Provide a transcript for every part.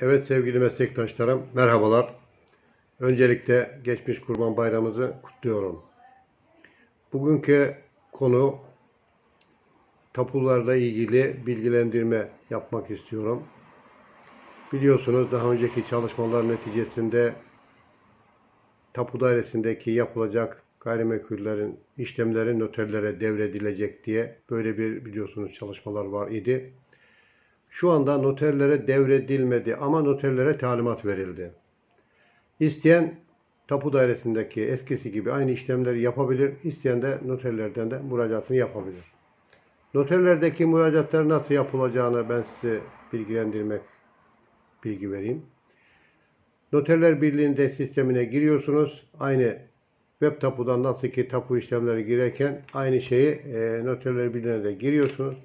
Evet sevgili meslektaşlarım, merhabalar. Öncelikle geçmiş Kurban Bayramımızı kutluyorum. Bugünkü konu tapularla ilgili bilgilendirme yapmak istiyorum. Biliyorsunuz daha önceki çalışmalar neticesinde tapu dairesindeki yapılacak gayrimenkullerin işlemleri noterlere devredilecek diye böyle bir biliyorsunuz çalışmalar var idi. Şu anda noterlere devredilmedi ama noterlere talimat verildi. İsteyen tapu dairesindeki eskisi gibi aynı işlemleri yapabilir. İsteyen de noterlerden de müracaatını yapabilir. Noterlerdeki müracaatlar nasıl yapılacağını ben size bilgilendirmek, bilgi vereyim. Noterler Birliği'nde sistemine giriyorsunuz. Aynı web tapudan nasıl ki tapu işlemleri girerken aynı şeyi e, Noterler Birliği'ne de giriyorsunuz.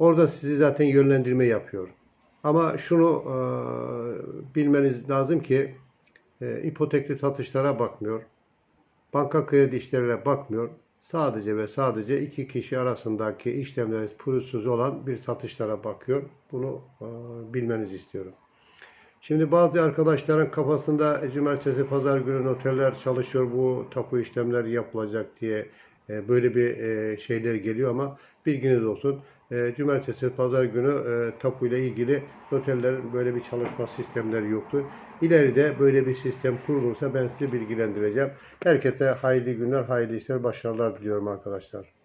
Orada sizi zaten yönlendirme yapıyor. Ama şunu e, bilmeniz lazım ki e, ipotekli satışlara bakmıyor. Banka kredi işlerine bakmıyor. Sadece ve sadece iki kişi arasındaki işlemler pürüzsüz olan bir satışlara bakıyor. Bunu e, bilmenizi istiyorum. Şimdi bazı arkadaşların kafasında e, cumartesi pazar günü noterler çalışıyor bu tapu işlemleri yapılacak diye e, böyle bir e, şeyler geliyor ama bilginiz olsun. E, Cumartesi pazar günü e, tapu ile ilgili noterlerin böyle bir çalışma sistemleri yoktur. İleride böyle bir sistem kurulursa ben sizi bilgilendireceğim. Herkese hayırlı günler, hayırlı işler, başarılar diliyorum arkadaşlar.